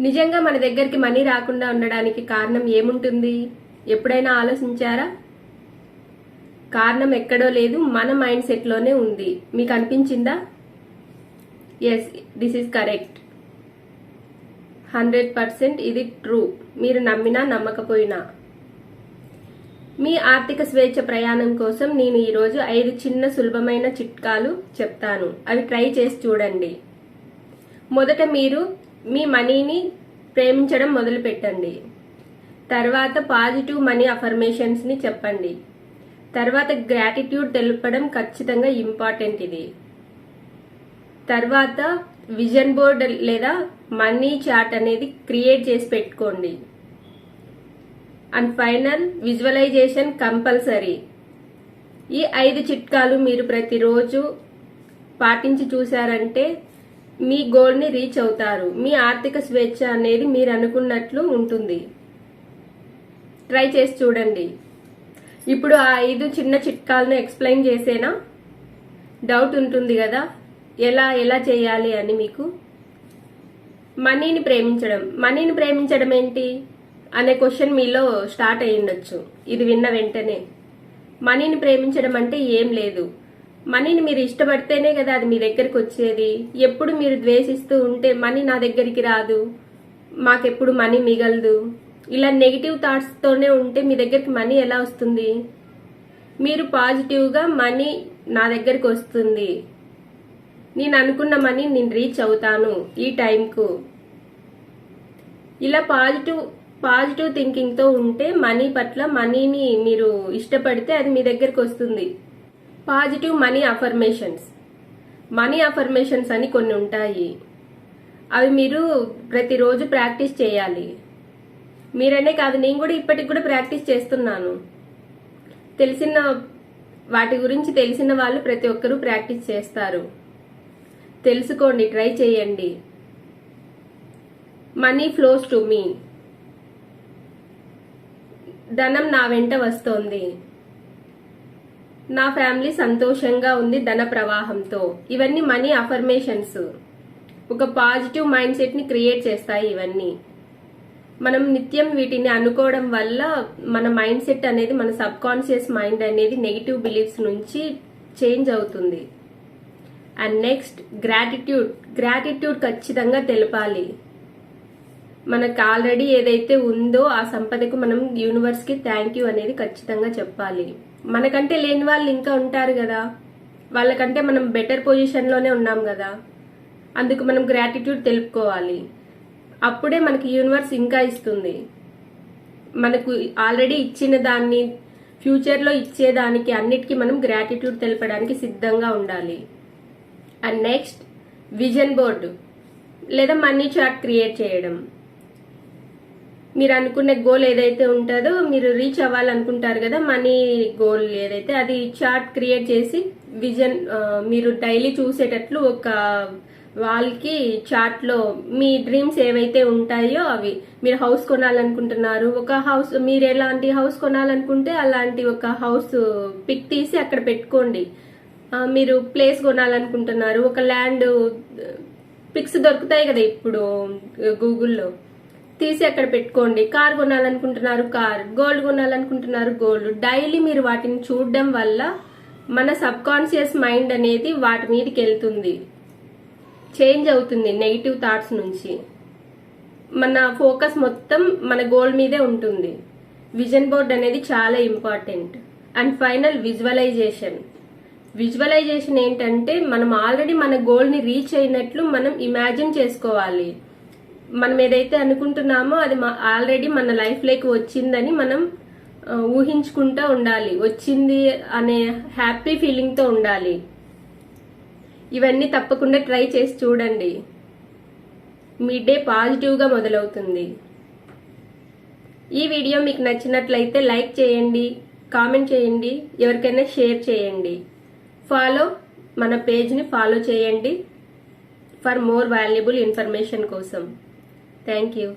నిజంగా మన దగ్గరికి మనీ రాకుండా ఉండడానికి కారణం ఏముంటుంది? ఎప్పుడైనా ఆలోచించారా? కారణం ఎక్కడో లేదు మన మైండ్ సెట్లోనే ఉంది. మీకు అనిపించిందా? Yes this is correct hundred percent ఇది ట్రూ. మీరు నమ్మినా నమ్మకపోయినా. మీ ఆర్థిక స్వేచ్ఛ ప్రయాణం కోసం నేను ఈరోజు ఐదు చిన్న సులభమైన చిట్కాలు చెప్తాను. అవి ట్రై చేసి చూడండి. మొదట మీరు మీ మనీని ప్రేమించడం మొదలు పెట్టండి తర్వాత పాజిటివ్ మనీ అఫర్మేషన్స్ని చెప్పండి. తర్వాత గ్రాటిట్యూడ్ తెలపడం ఖచ్చితంగా ఇంపార్టెంట్ ఇది. తర్వాత విజన్ బోర్డ్ లేదా మనీ చార్ట్ అనేది క్రియేట్ చేసి పెట్టుకోండి. అండ్ ఫైనల్ విజువలైజేషన్ కంపల్సరీ ఈ ఐదు చిట్కాలు మీరు ప్రతిరోజు పాటించి చూశారంటే మీ గోల్ని రీచ్ అవుతారు. మీ ఆర్థిక స్వేచ్ఛ అనేది మీరు అనుకున్నట్లు ఉంటుంది. ట్రై చేసి చూడండి. ఇప్పుడు ఆ ఐదు చిన్న చిట్కాలను ఎక్స్ప్లెయిన్ చేసేనా? డౌట్ ఉంటుంది కదా? ఎలా ఎలా చేయాలి అని మీకు? మనీని ప్రేమించడం. మనీని ప్రేమించడం ఏంటి? అనే క్వశ్చన్ మీలో స్టార్ట్ అయ్యుండొచ్చు. ఇది విన్న వెంటనే. మనీని ప్రేమించడం అంటే ఏం లేదు. మనీని మీరు ఇష్టపడితేనే కదా అది మీ దగ్గరికి వచ్చేది. ఎప్పుడు మీరు ద్వేషిస్తూ ఉంటే మనీ నా దగ్గరికి రాదు. మాకెప్పుడు మనీ మిగలదు. ఇలా నెగిటివ్ థాట్స్తోనే ఉంటే మీ దగ్గరికి మనీ ఎలా వస్తుంది? మీరు పాజిటివ్గా మనీ నా దగ్గరికి వస్తుంది. నేను అనుకున్న మనీ నేను రీచ్ అవుతాను ఈ టైంకు ఇలా పాజిటివ్ పాజిటివ్ థింకింగ్తో ఉంటే మనీ పట్ల మనీని మీరు ఇష్టపడితే అది మీ దగ్గరికి వస్తుంది. Positive money affirmations money affirmations అని కొన్ని ఉంటాయి. అవి మీరు ప్రతిరోజు ప్రాక్టీస్ చేయాలి. మీరనే కాదు నేను కూడా ఇప్పటికి కూడా ప్రాక్టీస్ చేస్తున్నాను. తెలిసిన వాటి గురించి తెలిసిన వాళ్ళు ప్రతి ఒక్కరూ ప్రాక్టీస్ చేస్తారు. తెలుసుకోండి ట్రై చేయండి. మనీ ఫ్లోస్ టు మీ ధనం నా వెంట వస్తోంది. నా ఫ్యామిలీ సంతోషంగా ఉంది ధన ప్రవాహంతో. ఇవన్నీ మనీ అఫర్మేషన్స్. ఒక పాజిటివ్ మైండ్ సెట్ని క్రియేట్ చేస్తాయి ఇవన్నీ. మనం నిత్యం వీటిని అనుకోవడం వల్ల మన మైండ్ సెట్ అనేది మన సబ్ కాన్షియస్ మైండ్ అనేది నెగిటివ్ బిలీఫ్స్ నుంచి చేంజ్ అవుతుంది. And next gratitude. గ్రాటిట్యూడ్ ఖచ్చితంగా తెలపాలి. మనకు ఆల్రెడీ ఏదైతే ఉందో ఆ సంపదకు మనం యూనివర్స్కి థ్యాంక్ యూ అనేది ఖచ్చితంగా చెప్పాలి. మనకంటే లేని వాళ్ళు ఇంకా ఉంటారు కదా. వాళ్ళకంటే మనం బెటర్ పొజిషన్లోనే ఉన్నాం కదా. అందుకు మనం గ్రాటిట్యూడ్ తెలుపుకోవాలి. అప్పుడే మనకి యూనివర్స్ ఇంకా ఇస్తుంది. మనకు ఆల్రెడీ ఇచ్చిన దాన్ని ఫ్యూచర్లో ఇచ్చేదానికి అన్నిటికీ మనం గ్రాటిట్యూడ్ తెలపడానికి సిద్ధంగా ఉండాలి. అండ్ నెక్స్ట్ విజన్ బోర్డు లేదా మనీ చార్ట్ క్రియేట్ చేయడం. మీరు అనుకునే గోల్ ఏదైతే ఉంటుందో మీరు రీచ్ అవ్వాలనుకుంటారు కదా మనీ గోల్ ఏదైతే అది చార్ట్ క్రియేట్ చేసి విజన్ మీరు డైలీ చూసేటట్లు ఒక వాళ్ళకి చార్ట్లో మీ డ్రీమ్స్ ఏవైతే ఉంటాయో అవి మీరు హౌస్ కొనాలనుకుంటున్నారు. ఒక హౌస్ మీరు ఎలాంటి హౌస్ కొనాలనుకుంటే అలాంటి ఒక హౌస్ పిక్ తీసి అక్కడ పెట్టుకోండి. మీరు ప్లేస్ కొనాలనుకుంటున్నారు. ఒక ల్యాండ్ పిక్స్ దొరుకుతాయి కదా ఇప్పుడు గూగుల్లో తీసి అక్కడ పెట్టుకోండి. కార్ కొనాలనుకుంటున్నారు కార్. గోల్డ్ కొనాలనుకుంటున్నారు గోల్డ్. డైలీ మీరు వాటిని చూడడం వల్ల మన సబ్ కాన్షియస్ మైండ్ అనేది వాటి మీదకి వెళ్తుంది. చేంజ్ అవుతుంది నెగిటివ్ థాట్స్ నుంచి. మన ఫోకస్ మొత్తం మన గోల్ మీదే ఉంటుంది. విజన్ బోర్డ్ అనేది చాలా important. And final visualisation. Visualisation ఏంటంటే మనం ఆల్రెడీ మన గోల్ని రీచ్ అయినట్లు మనం ఇమాజిన్ చేసుకోవాలి. మనం ఏదైతే అనుకుంటున్నామో అది ఆల్రెడీ మన లైఫ్లోకి వచ్చిందని మనం ఊహించుకుంటూ ఉండాలి. వచ్చింది అనే హ్యాపీ ఫీలింగ్తో ఉండాలి. ఇవన్నీ తప్పకుండా ట్రై చేసి చూడండి. మీ డే పాజిటివ్గా మొదలవుతుంది. ఈ వీడియో మీకు నచ్చినట్లయితే లైక్ చేయండి కామెంట్ చేయండి ఎవరికైనా షేర్ చేయండి. ఫాలో మన పేజ్ని ఫాలో చేయండి ఫర్ మోర్ వాల్యుబుల్ ఇన్ఫర్మేషన్ కోసం. Thank you